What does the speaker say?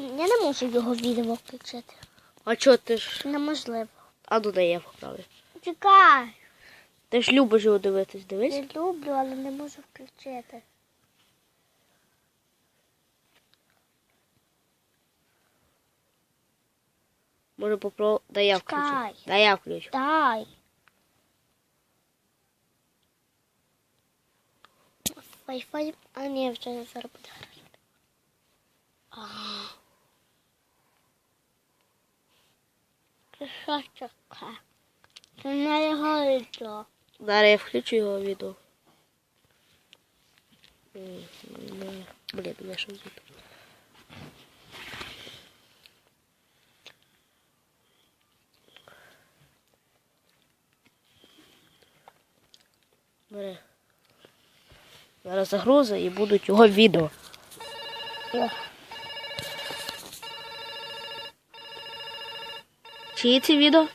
Я не можу його відео включити. А чого ти ж? Неможливо. А ну дай я поправлю. Чекай. Ти ж любиш його дивитись, дивись. Я люблю, але не можу включити. Може попро... Дай я включу. Чекай. Дай я включу. Дай. Wi-Fi, а ні, вже не зараз буде Це що таке? Це не його відео. Зараз я включу його відео. Блін, я що звідти. Бери. Зараз загруза і будуть його відео. Чиї це відео?